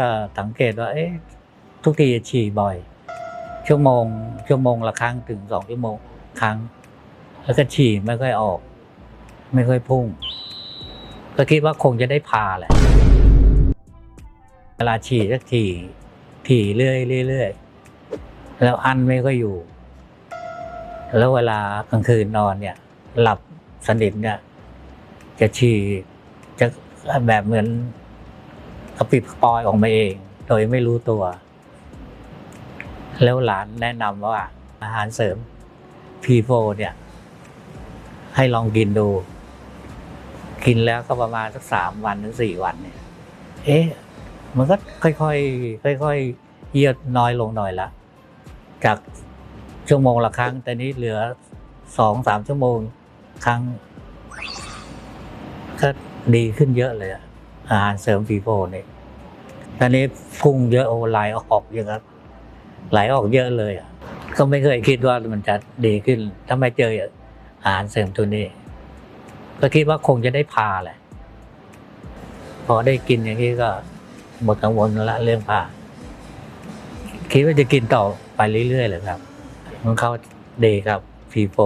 ก็สังเกตว่าเอ๊ะทุกทีฉี่บ่อย ชั่วโมง ชั่วโมงละครั้งถึงสองชั่วโมงครั้ง แล้วก็ฉี่ไม่ค่อยออก ไม่ค่อยพุ่ง ก็คิดว่าคงจะได้พาแหละเวลาฉี่สักทีถี่เรื่อยเรื่อยแล้วอันไม่ค่อยอยู่ แล้วเวลากลางคืนนอนเนี่ย หลับสนิทเนี่ย จะฉี่จะแบบเหมือน กระปิบกระปอยออกมาเอง โดยไม่รู้ตัว แล้วหลานแนะนำว่าอาหารเสริมพีโฟเนี่ย ให้ลองกินดู กินแล้วก็ประมาณสักสามวันถึงสี่วันเนี่ย เอ๊ะ มันก็ค่อยๆค่อยๆเยืดน้อยลงหน่อยละ จากชั่วโมงละครั้ง แต่นี้เหลือสองสามชั่วโมงครั้งก็ดีขึ้นเยอะเลยอะ อาหารเสริมฟีโฟเนี่ยตอนนี้พุ่งเยอะโอไหลออกเยอะครับไหลออกเยอะเลยอะก็ไม่เคยคิดว่ามันจะดีขึ้น ถ้าไม่เจออาหารเสริมตัวนี้ ก็คิดว่าคงจะได้พาแหละพอได้กินอย่างนี้ก็หมดกังวลละเรื่องพาคิดว่าจะกินต่อไปเรื่อยๆเลยครับ ของเขาดีครับฟีโฟ